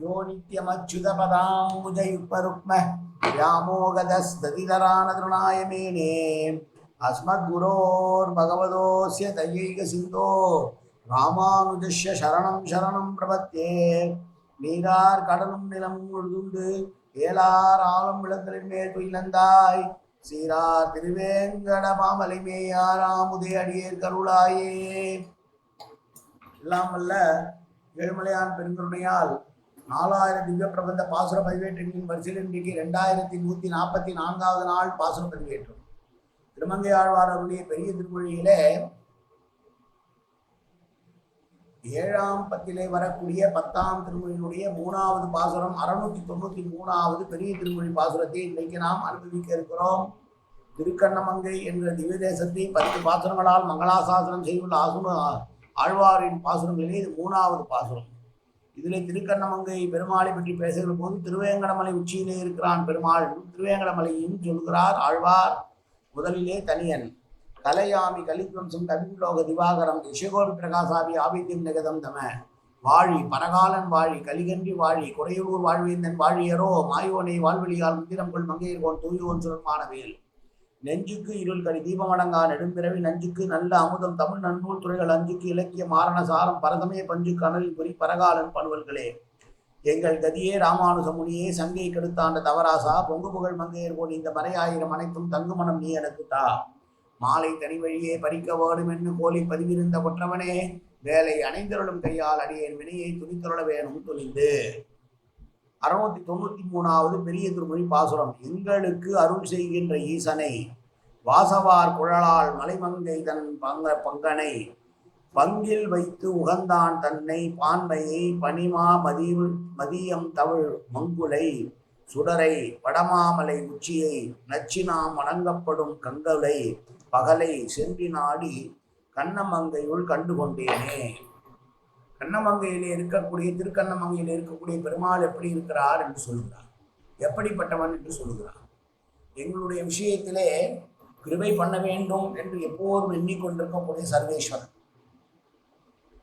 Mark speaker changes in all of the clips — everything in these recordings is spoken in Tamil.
Speaker 1: யோ நித்யமச்சுதபதாம்புஜயுக்மருக்ம व्यामोगदस्तदितरानतृणाय मेने अस्मद्गुरोर्भगवतोऽस्य दयैकसिन्धो ராமானுஜஸ்ய சரணம் சரணம் பிரபத்தே நீரார் கடலும் நிலம் உழுதுண்டு ஏலார் ஆலம் விளங்களின் மேல் துயிலந்தாய் சீரார் திருவேங்கட மாமலை மேயாராமுதே அடியேர் கருளாயே எல்லாம் வல்ல ஏழுமலையான் பெருங்கருணையால் நாலாயிரம் திவ்ய பிரபந்த பாசுர பதிவேற்றங்களின் வரிசையில் இன்றைக்கு ரெண்டாயிரத்தி நூற்றி நாற்பத்தி நான்காவது நாள் பாசுர பதிவேற்றம். திருமங்கை ஆழ்வாரருடைய பெரிய திருமொழியிலே ஏழாம் பத்திலே வரக்கூடிய பத்தாம் திருமொழியினுடைய மூணாவது பாசுரம் அறுநூத்தி தொண்ணூத்தி மூணாவது பெரிய திருமொழி பாசுரத்தை இன்றைக்கு நாம் அனுபவிக்க இருக்கிறோம். திருக்கண்ணமங்கை என்ற திவ்ய தேசத்தை பத்து பாசுரங்களால் மங்களாசாசனம் செய்துள்ள ஆசும ஆழ்வாரின் பாசுரங்களிலே இது மூணாவது பாசுரம். இதிலே திருக்கண்ணமங்கை பெருமாளை பற்றி பேசுகிற போது திருவேங்கடமலை உச்சியிலே இருக்கிறான் பெருமாள். திருவேங்கடமலையும் சொல்கிறார் ஆழ்வார் முதலிலே தனியன். கலையாமி கலித்வம்சம் கவிலோக திவாகரம் யசகோபி பிரகாசாமி ஆபித்யம் நிகதம் தம. வாழி பரகாலன் வாழி கலிகன்றி வாழி குறையூர் வாழ்வேந்தன் வாழியரோ மாயோனை வாழ்வெளியால் முந்திரம் கொள் மங்கையர்கோன் தூயோன் சுரன்மானவேல் நெஞ்சுக்கு இருள் கடி தீபமடங்கா நெடும்பிறவி. நஞ்சுக்கு நல்ல அமுதம் தமிழ் நன்னூல் துறைகள். அஞ்சுக்கு இலக்கிய மாரண சாரம் பரதமே பஞ்சு கனலில் பொறி பரகாலன் பணுவல்களே எங்கள் கதியே ராமானுஜ முனியே சங்கை கெடுத்தாண்ட தவராசா. பொங்கு புகழ் மங்கையர் போல் இந்த மறையாயிரம் அனைத்தும் தங்குமணம் நீ எனக்கு தா. மாலை தனி வழியே பறிக்க வேணும் என்று கோலி பதிவிருந்த கொற்றவனே வேலை அணைந்தருளும் கையால் அடியேன் வினையை துணித்தருள வேணும் துணிந்து. அறுநூத்தி தொண்ணூத்தி மூணாவது பெரிய திருமொழி பாசுரம். எங்களுக்கு அருள் செய்கின்ற ஈசனை வாசவார் குழலால் மலைமங்கை தன் பங்க பங்கனை பங்கில் வைத்து உகந்தான் தன்னை பான்மையை பனிமா மதி மதியம் தவிழ் மங்குலை சுடரை வடமாமலை உச்சியை நச்சினாம் வணங்கப்படும் கங்கலை பகலை சென்றி நாடி கண்ணமங்கையுள் கண்டு கொண்டேனே கண்ணமங்கையில் இருக்கக்கூடிய திருக்கண்ணமங்கையில் இருக்கக்கூடிய பெருமாள் எப்படி இருக்கிறார் என்று சொல்கிறார் எப்படிப்பட்டவன் என்று சொல்கிறார் எங்களுடைய விஷயத்திலே கிருபை பண்ண வேண்டும் என்று எப்போதும் எண்ணிக்கொண்டிருக்கக்கூடிய சர்வேஸ்வரன்.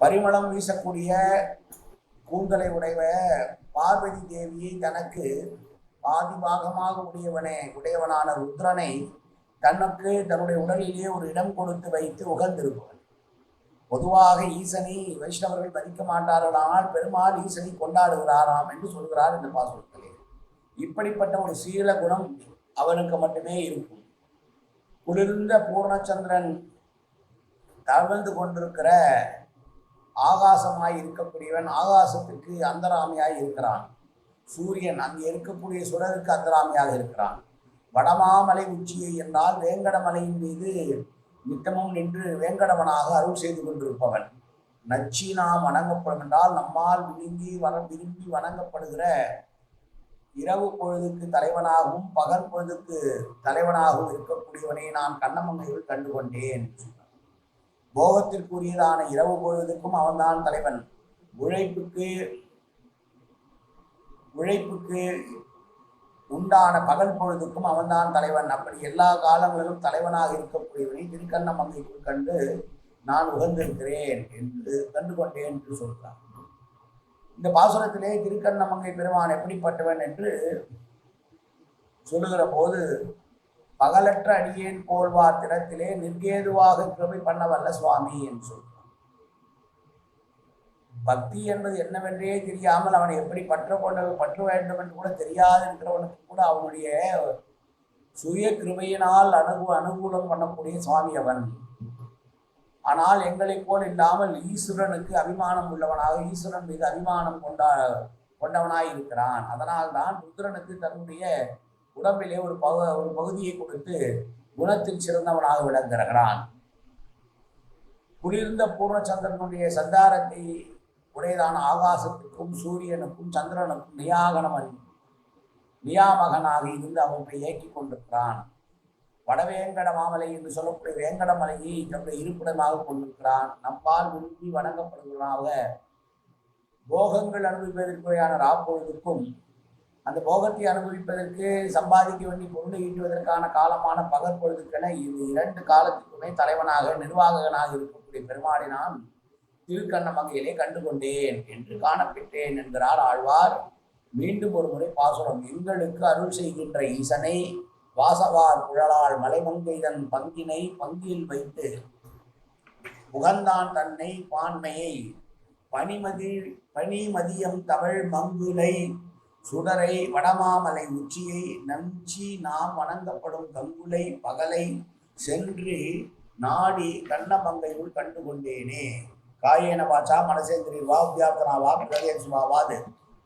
Speaker 1: பரிமளம் வீசக்கூடிய கூந்தலை உடைவ பார்வதி தேவியை தனக்கு பாதிபாகமாக உடையவனே உடையவனான ருத்ரனை தனக்கு தன்னுடைய உடலிலே ஒரு இடம் கொடுத்து வைத்து உகந்திருப்பவன். பொதுவாக ஈசனை வைஷ்ணவர்கள் மதிக்க மாட்டார்களானால் பெருமாள் ஈசனை கொண்டாடுகிறாராம் என்று சொல்கிறார் இந்த பாசுரத்திலே. இப்படிப்பட்ட ஒரு சீல குணம் அவனுக்கு மட்டுமே இருக்கும். குளிர்ந்த பூர்ணச்சந்திரன் தவழ்ந்து கொண்டிருக்கிற ஆகாசமாய் இருக்கக்கூடியவன் ஆகாசத்துக்கு அந்தராமியாய் இருக்கிறான். சூரியன் அங்கே இருக்கக்கூடிய சுடருக்கு அந்தராமியாக இருக்கிறான். வடமாமலை உச்சியை என்றால் வேங்கடமலையின் மீது நித்தமும் நின்று வேங்கடவனாக அருள் செய்து கொண்டிருப்பவன். நச்சி நாம் வணங்கப்படும் என்றால் நம்மால் விழுங்கி வர விரும்பி வணங்கப்படுகிற இரவு பொழுதுக்கு தலைவனாகவும் பகல் பொழுதுக்கு தலைவனாகவும் இருக்கக்கூடியவனை நான் கண்ணமங்கையில் கண்டு கொண்டேன் போகத்திற்குரியதான இரவு பொழுதுக்கும் அவன்தான் தலைவன். உழைப்புக்கு உழைப்புக்கு உண்டான பகல் பொழுதுக்கும் அவன்தான் தலைவன். அப்படி எல்லா காலங்களிலும் தலைவனாக இருக்கக்கூடியவனை திருக்கண்ணமங்கைக்குள் கண்டு நான் உகந்திருக்கிறேன் என்று கண்டு கொண்டேன் என்று சொல்கிறான். இந்த பாசுரத்திலே திருக்கண்ணமங்கை பெருமான் எப்படிப்பட்டவன் என்று சொல்லுகிற போது பகலற்ற அடியேன் போல்வார் தினத்திலே நிர்கேதுவாக கிருமை பண்ண வல்ல சுவாமி என்று சொல்கிறான். பக்தி என்பது என்னவென்றே தெரியாமல் அவனை எப்படி பற்ற கொண்ட பற்ற வேண்டும் என்று கூட தெரியாது இருக்கிறவனுக்கு கூட அவனுடைய சுய கிருபையினால் அனுகு அனுகூலம் பண்ணக்கூடிய சுவாமி அவன். ஆனால் எங்களை போல் இல்லாமல் ஈஸ்வரனுக்கு அபிமானம் உள்ளவனாக ஈஸ்வரன் மீது அபிமானம் கொண்டா கொண்டவனாய் இருக்கிறான் அதனால் தான் ருத்ரனுக்கு தன்னுடைய உடம்பிலே ஒரு பகு ஒரு பகுதியை கொடுத்து குணத்தில் சிறந்தவனாக விளங்குகிறான். குளிர்ந்த பூர்ணச்சந்திரனுடைய சந்தாரத்தை உடையதான ஆகாசத்துக்கும் சூரியனுக்கும் சந்திரனுக்கும் நியாகனமன் நியாமகனாக இருந்து அவற்றை இயக்கிக் கொண்டிருக்கிறான். வடவேங்கட மாமலை என்று சொல்லக்கூடிய வேங்கடமலையை தன்னுடைய இருப்பிடமாக கொண்டிருக்கிறான். நம்மால் விரும்பி வணங்கப்படுவதாக போகங்கள் அனுபவிப்பதற்குறையான ராப்பொழுதுக்கும் அந்த போகத்தை அனுபவிப்பதற்கு சம்பாதிக்க வேண்டிய பொருளை ஈட்டுவதற்கான காலமான பகற்பொழுதுக்கென இது இரண்டு காலத்துக்குமே தலைவனாக நிர்வாககனாக இருக்கக்கூடிய பெருமாளை நான் திருக்கண்ணமங்கையிலே கண்டுகொண்டேன் என்று காணப்பெற்றேன் என்கிறார் ஆழ்வார். மீண்டும் ஒரு முறை பாசுரம் எங்களுக்கு அருள் செய்கின்ற ஈசனை வாசவார் குழலால் மலைமங்கைதன் பங்கினை பங்கில் வைத்து புகந்தான் தன்னை பான்மையை பனிமதி பனிமதியம் தமிழ் மங்குலை சுடரை வடமாமலை உச்சியை நஞ்சி நாம் வணங்கப்படும் கங்குலை பகலை சென்று நாடி கண்ணமங்கையுள் கண்டு கொண்டேனே காயேன வாச்சா மனசேந்திரி வா வியாப்தனா வா பிரதேசுவாவாது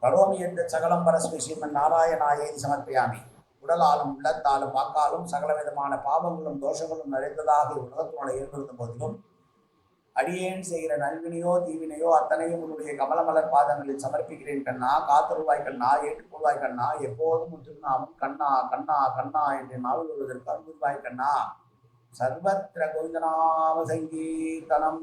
Speaker 1: கரோமி என்று சகலம் பரஸ்மி ஸ்ரீமன் நாராயணாயை சமர்ப்பியாமி. உடலாலும் உள்ளத்தாலும் வாக்காலும் சகல விதமான பாவங்களும் தோஷங்களும் நிறைந்ததாக உலகத்தினோட ஏற்படுத்தும் போதிலும் அடியேன் செய்கிற நல்வினையோ தீவினையோ அத்தனையும் உன்னுடைய கமலமலர் பாதங்களில் சமர்ப்பிக்கிறேன் கண்ணா. காத்தருவாய் கண்ணா ஏற்றுக்கொள்வாய் கண்ணா எப்போதும் உன் கண்ணா கண்ணா கண்ணா என்று நாவல் வருவதற்கு அருள்வாய் கண்ணா. சர்வத்திர கோவிந்தநாம சங்கீர்த்தனம்.